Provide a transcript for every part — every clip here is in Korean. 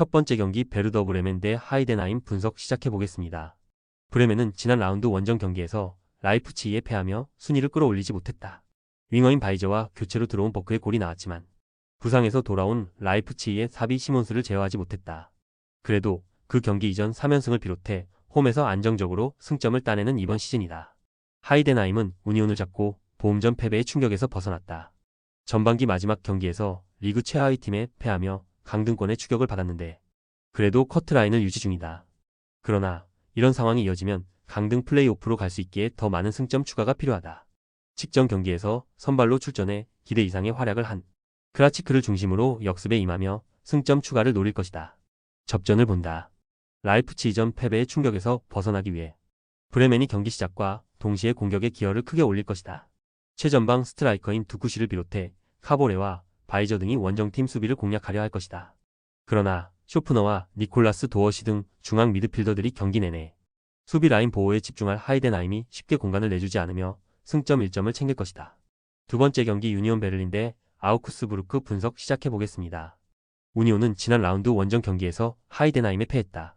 첫 번째 경기 베르더 브레멘 대 하이덴하임 분석 시작해 보겠습니다. 브레멘은 지난 라운드 원정 경기에서 라이프치히에 패하며 순위를 끌어올리지 못했다. 윙어인 바이저와 교체로 들어온 버크의 골이 나왔지만 부상에서 돌아온 라이프치히의 사비 시몬스를 제어하지 못했다. 그래도 그 경기 이전 3연승을 비롯해 홈에서 안정적으로 승점을 따내는 이번 시즌이다. 하이덴하임은 우니온을 잡고 보험전 패배의 충격에서 벗어났다. 전반기 마지막 경기에서 리그 최하위 팀에 패하며 강등권의 추격을 받았는데 그래도 커트라인을 유지 중이다. 그러나 이런 상황이 이어지면 강등 플레이오프로 갈 수 있기에 더 많은 승점 추가가 필요하다. 직전 경기에서 선발로 출전해 기대 이상의 활약을 한 크라치크를 중심으로 역습에 임하며 승점 추가를 노릴 것이다. 접전을 본다. 라이프치히전 패배의 충격에서 벗어나기 위해 브레멘이 경기 시작과 동시에 공격의 기여를 크게 올릴 것이다. 최전방 스트라이커인 두쿠시를 비롯해 카보레와 바이저 등이 원정팀 수비를 공략하려 할 것이다. 그러나 쇼프너와 니콜라스 도어시 등 중앙 미드필더들이 경기 내내 수비 라인 보호에 집중할 하이덴하임이 쉽게 공간을 내주지 않으며 승점 1점을 챙길 것이다. 두 번째 경기 유니온 베를린 대 아우크스부르크 분석 시작해 보겠습니다. 우니온은 지난 라운드 원정 경기에서 하이덴하임에 패했다.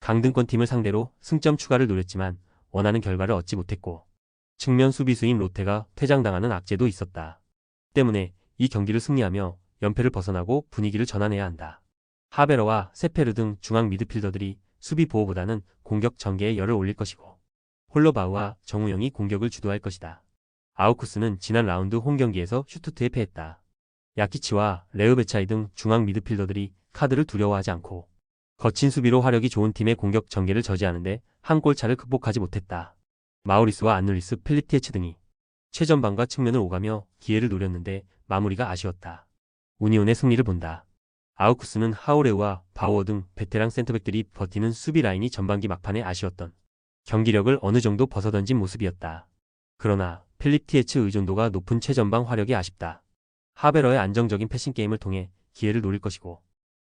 강등권 팀을 상대로 승점 추가를 노렸지만 원하는 결과를 얻지 못했고 측면 수비수인 롯데가 퇴장당하는 악재도 있었다. 때문에 이 경기를 승리하며 연패를 벗어나고 분위기를 전환해야 한다. 하베러와 세페르 등 중앙 미드필더들이 수비 보호보다는 공격 전개에 열을 올릴 것이고 홀러바우와 정우영이 공격을 주도할 것이다. 아우쿠스는 지난 라운드 홈 경기에서 슈투트에 패했다. 야키치와 레우베차이 등 중앙 미드필더들이 카드를 두려워하지 않고 거친 수비로 화력이 좋은 팀의 공격 전개를 저지하는데 한 골차를 극복하지 못했다. 마우리스와 안눌리스, 필리티에츠 등이 최전방과 측면을 오가며 기회를 노렸는데 마무리가 아쉬웠다. 우니온의 승리를 본다. 아우쿠스는 하우레우와 바우어 등 베테랑 센터백들이 버티는 수비 라인이 전반기 막판에 아쉬웠던 경기력을 어느 정도 벗어던진 모습이었다. 그러나 필립 티에츠 의존도가 높은 최전방 화력이 아쉽다. 하베러의 안정적인 패싱 게임을 통해 기회를 노릴 것이고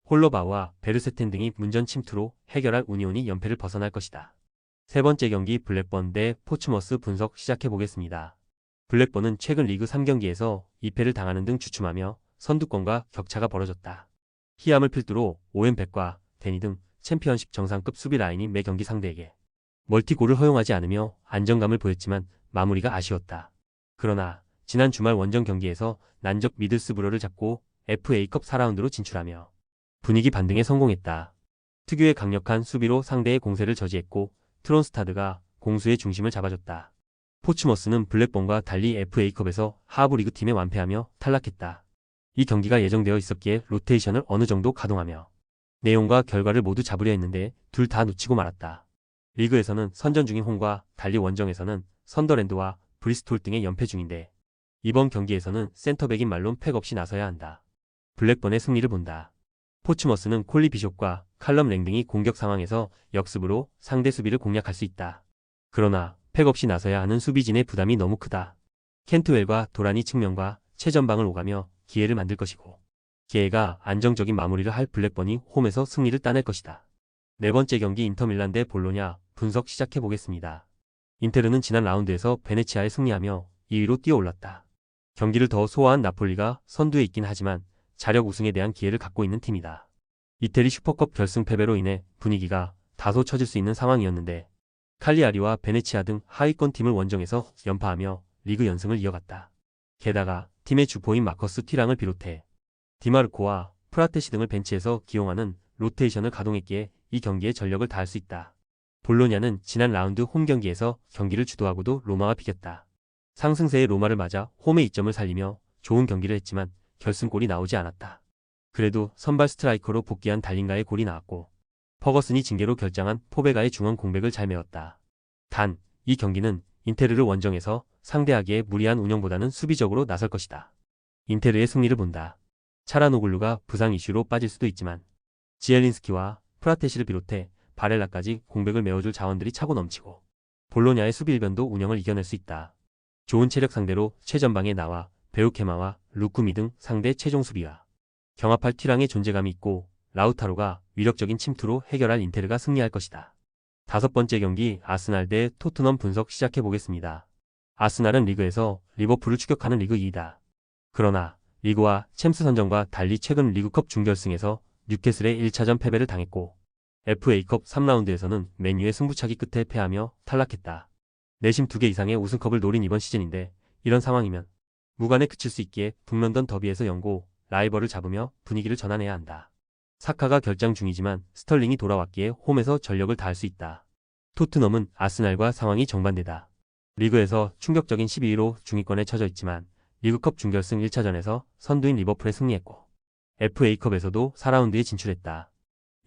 홀로바와 베르세텐 등이 문전 침투로 해결할 우니온이 연패를 벗어날 것이다. 세 번째 경기 블랙번 대 포츠머스 분석 시작해 보겠습니다. 블랙번은 최근 리그 3경기에서 2패를 당하는 등 주춤하며 선두권과 격차가 벌어졌다. 히암을 필두로 오웬백과 데니 등 챔피언십 정상급 수비 라인이 매 경기 상대에게 멀티골을 허용하지 않으며 안정감을 보였지만 마무리가 아쉬웠다. 그러나 지난 주말 원정 경기에서 난적 미들스브로를 잡고 FA컵 4라운드로 진출하며 분위기 반등에 성공했다. 특유의 강력한 수비로 상대의 공세를 저지했고 트론스타드가 공수의 중심을 잡아줬다. 포츠머스는 블랙본과 달리 FA컵에서 하부 리그 팀에 완패하며 탈락했다. 이 경기가 예정되어 있었기에 로테이션을 어느 정도 가동하며 내용과 결과를 모두 잡으려 했는데 둘 다 놓치고 말았다. 리그에서는 선전 중인 홍과 달리 원정에서는 선더랜드와 브리스톨 등의 연패 중인데 이번 경기에서는 센터백인 말론 팩 없이 나서야 한다. 블랙번의 승리를 본다. 포츠머스는 콜리 비숍과 칼럼 랭 등이 공격 상황에서 역습으로 상대 수비를 공략할 수 있다. 그러나 팩 없이 나서야 하는 수비진의 부담이 너무 크다. 켄트웰과 도라니 측면과 최전방을 오가며 기회를 만들 것이고 기회가 안정적인 마무리를 할 블랙번이 홈에서 승리를 따낼 것이다. 네 번째 경기 인터밀란 대 볼로냐 분석 시작해 보겠습니다. 인테르는 지난 라운드에서 베네치아에 승리하며 2위로 뛰어올랐다. 경기를 더 소화한 나폴리가 선두에 있긴 하지만 자력 우승에 대한 기회를 갖고 있는 팀이다. 이태리 슈퍼컵 결승 패배로 인해 분위기가 다소 처질 수 있는 상황이었는데 칼리아리와 베네치아 등 하위권 팀을 원정에서 연파하며 리그 연승을 이어갔다. 게다가 팀의 주포인 마커스 티랑을 비롯해 디마르코와 프라테시 등을 벤치에서 기용하는 로테이션을 가동했기에 이 경기에 전력을 다할 수 있다. 볼로냐는 지난 라운드 홈 경기에서 경기를 주도하고도 로마와 비겼다. 상승세의 로마를 맞아 홈의 이점을 살리며 좋은 경기를 했지만 결승골이 나오지 않았다. 그래도 선발 스트라이커로 복귀한 달린가의 골이 나왔고 퍼거슨이 징계로 결장한 포베가의 중앙 공백을 잘 메웠다. 단, 이 경기는 인테르를 원정에서 상대하기에 무리한 운영보다는 수비적으로 나설 것이다. 인테르의 승리를 본다. 차라노글루가 부상 이슈로 빠질 수도 있지만 지엘린스키와 프라테시를 비롯해 바렐라까지 공백을 메워줄 자원들이 차고 넘치고 볼로냐의 수비 일변도 운영을 이겨낼 수 있다. 좋은 체력 상대로 최전방에 나와 베우케마와 루쿠미 등 상대 최종 수비와 경합할 티랑의 존재감이 있고 라우타로가 위력적인 침투로 해결할 인테르가 승리할 것이다. 다섯 번째 경기 아스날 대 토트넘 분석 시작해 보겠습니다. 아스날은 리그에서 리버풀을 추격하는 리그 2위다. 그러나 리그와 챔스 선정과 달리 최근 리그컵 준결승에서 뉴캐슬의 1차전 패배를 당했고 FA컵 3라운드에서는 맨유의 승부차기 끝에 패하며 탈락했다. 내심 2개 이상의 우승컵을 노린 이번 시즌인데 이런 상황이면 무관에 그칠 수 있기에 북런던 더비에서 연고 라이벌을 잡으며 분위기를 전환해야 한다. 사카가 결장 중이지만 스털링이 돌아왔기에 홈에서 전력을 다할 수 있다. 토트넘은 아스날과 상황이 정반대다. 리그에서 충격적인 12위로 중위권에 처져 있지만 리그컵 준결승 1차전에서 선두인 리버풀에 승리했고 FA컵에서도 4라운드에 진출했다.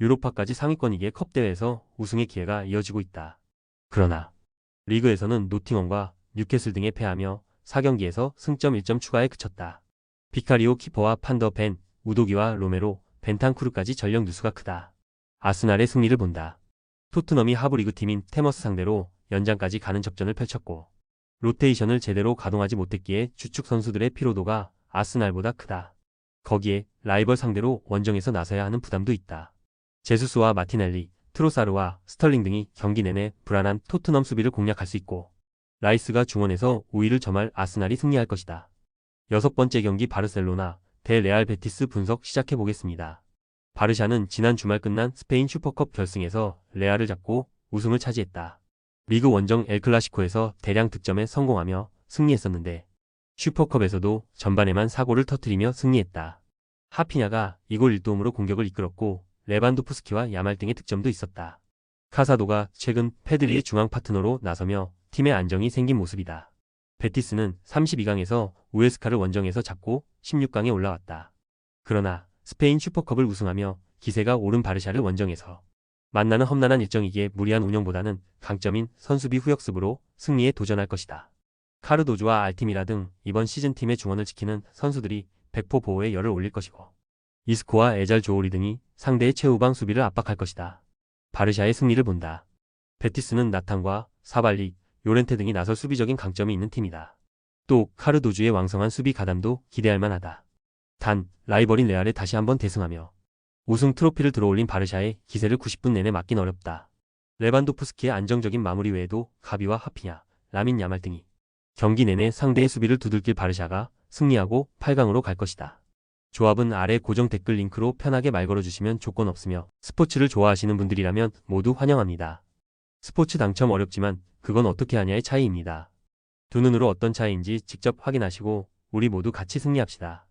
유로파까지 상위권이기에 컵 대회에서 우승의 기회가 이어지고 있다. 그러나 리그에서는 노팅엄과 뉴캐슬 등에 패하며 4경기에서 승점 1점 추가에 그쳤다. 비카리오 키퍼와 판더 벤, 우도기와 로메로, 벤탄쿠르까지 전력 누수가 크다. 아스날의 승리를 본다. 토트넘이 하브리그 팀인 테머스 상대로 연장까지 가는 접전을 펼쳤고 로테이션을 제대로 가동하지 못했기에 주축 선수들의 피로도가 아스날보다 크다. 거기에 라이벌 상대로 원정에서 나서야 하는 부담도 있다. 제수스와 마티넬리, 트로사르와 스털링 등이 경기 내내 불안한 토트넘 수비를 공략할 수 있고 라이스가 중원에서 우위를 점할 아스날이 승리할 것이다. 여섯 번째 경기 바르셀로나 대 레알 베티스 분석 시작해 보겠습니다. 바르샤는 지난 주말 끝난 스페인 슈퍼컵 결승에서 레알을 잡고 우승을 차지했다. 리그 원정 엘클라시코에서 대량 득점에 성공하며 승리했었는데 슈퍼컵에서도 전반에만 사고를 터뜨리며 승리했다. 하피냐가 2골 1도움으로 공격을 이끌었고 레반도프스키와 야말 등의 득점도 있었다. 카사도가 최근 페드리의 중앙 파트너로 나서며 팀의 안정이 생긴 모습이다. 베티스는 32강에서 우에스카를 원정에서 잡고 16강에 올라왔다. 그러나 스페인 슈퍼컵을 우승하며 기세가 오른 바르샤를 원정에서 만나는 험난한 일정이기에 무리한 운영보다는 강점인 선수비 후역습으로 승리에 도전할 것이다. 카르도주와 알티미라 등 이번 시즌 팀의 중원을 지키는 선수들이 백포 보호에 열을 올릴 것이고 이스코와 에잘 조오리 등이 상대의 최후방 수비를 압박할 것이다. 바르샤의 승리를 본다. 베티스는 나탄과 사발리, 요렌테 등이 나설 수비적인 강점이 있는 팀이다. 또 카르도주의 왕성한 수비 가담도 기대할 만하다. 단 라이벌인 레알에 다시 한번 대승하며 우승 트로피를 들어올린 바르샤의 기세를 90분 내내 막긴 어렵다. 레반도프스키의 안정적인 마무리 외에도 가비와 하피냐, 라민 야말 등이 경기 내내 상대의 수비를 두들길 바르샤가 승리하고 8강으로 갈 것이다. 조합은 아래 고정 댓글 링크로 편하게 말 걸어주시면 조건 없으며 스포츠를 좋아하시는 분들이라면 모두 환영합니다. 스포츠 당첨 어렵지만 그건 어떻게 하냐의 차이입니다. 두 눈으로 어떤 차이인지 직접 확인하시고 우리 모두 같이 승리합시다.